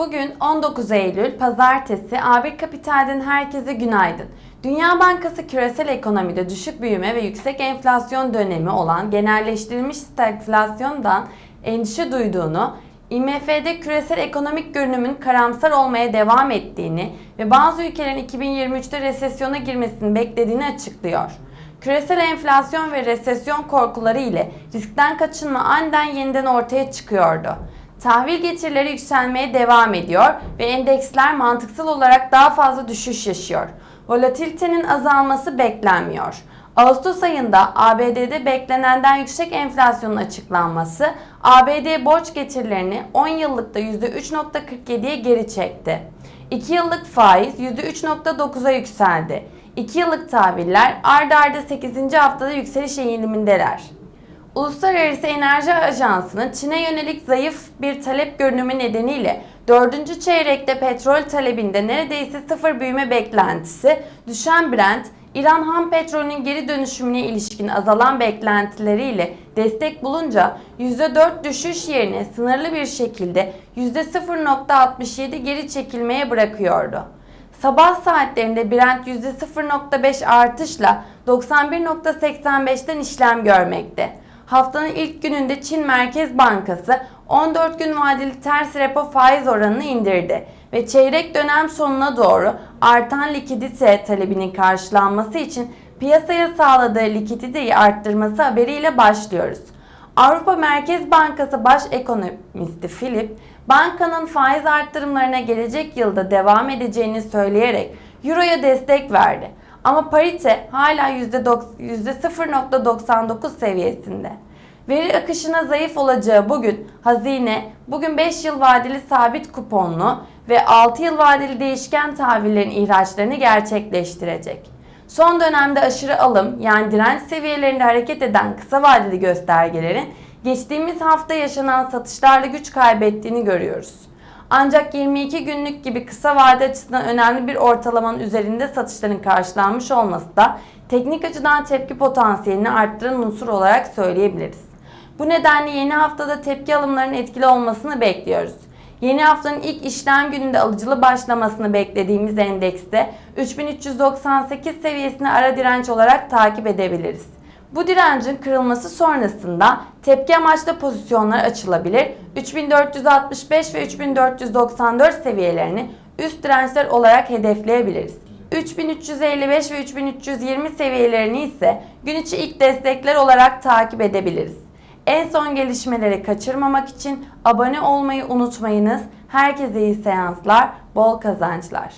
Bugün 19 Eylül Pazartesi A1 Kapital'den herkese günaydın. Dünya Bankası küresel ekonomide düşük büyüme ve yüksek enflasyon dönemi olan genelleştirilmiş stagflasyondan endişe duyduğunu, IMF'de küresel ekonomik görünümün karamsar olmaya devam ettiğini ve bazı ülkelerin 2023'te resesyona girmesini beklediğini açıklıyor. Küresel enflasyon ve resesyon korkuları ile riskten kaçınma aniden yeniden ortaya çıkıyordu. Tahvil getirileri yükselmeye devam ediyor ve endeksler mantıksal olarak daha fazla düşüş yaşıyor. Volatilitenin azalması beklenmiyor. Ağustos ayında ABD'de beklenenden yüksek enflasyonun açıklanması ABD borç getirilerini 10 yıllıkta %3.47'ye geri çekti. 2 yıllık faiz %3.9'a yükseldi. 2 yıllık tahviller ard arda 8. haftada yükseliş eğilimindeler. Uluslararası Enerji Ajansı'nın Çin'e yönelik zayıf bir talep görünümü nedeniyle 4. çeyrekte petrol talebinde neredeyse sıfır büyüme beklentisi, düşen Brent, İran ham petrolünün geri dönüşümüne ilişkin azalan beklentileriyle destek bulunca %4 düşüş yerine sınırlı bir şekilde %0.67 geri çekilmeye bırakıyordu. Sabah saatlerinde Brent %0.5 artışla 91.85'ten işlem görmekte. Haftanın ilk gününde Çin Merkez Bankası 14 gün vadeli ters repo faiz oranını indirdi ve çeyrek dönem sonuna doğru artan likidite talebinin karşılanması için piyasaya sağladığı likiditeyi arttırması haberiyle başlıyoruz. Avrupa Merkez Bankası Baş Ekonomisti Philip, bankanın faiz arttırımlarına gelecek yılda devam edeceğini söyleyerek Euro'ya destek verdi. Ama parite hala %0.99 seviyesinde. Veri akışına zayıf olacağı bugün hazine bugün 5 yıl vadeli sabit kuponlu ve 6 yıl vadeli değişken tahvillerin ihraçlarını gerçekleştirecek. Son dönemde aşırı alım yani direnç seviyelerinde hareket eden kısa vadeli göstergelerin geçtiğimiz hafta yaşanan satışlarla güç kaybettiğini görüyoruz. Ancak 22 günlük gibi kısa vade açısından önemli bir ortalamanın üzerinde satışların karşılanmış olması da teknik açıdan tepki potansiyelini arttıran unsur olarak söyleyebiliriz. Bu nedenle yeni haftada tepki alımlarının etkili olmasını bekliyoruz. Yeni haftanın ilk işlem gününde alıcılı başlamasını beklediğimiz endekste 3398 seviyesini ara direnç olarak takip edebiliriz. Bu direncin kırılması sonrasında tepki amaçlı pozisyonlar açılabilir. 3465 ve 3494 seviyelerini üst dirençler olarak hedefleyebiliriz. 3355 ve 3320 seviyelerini ise gün içi ilk destekler olarak takip edebiliriz. En son gelişmeleri kaçırmamak için abone olmayı unutmayınız. Herkese iyi seanslar, bol kazançlar.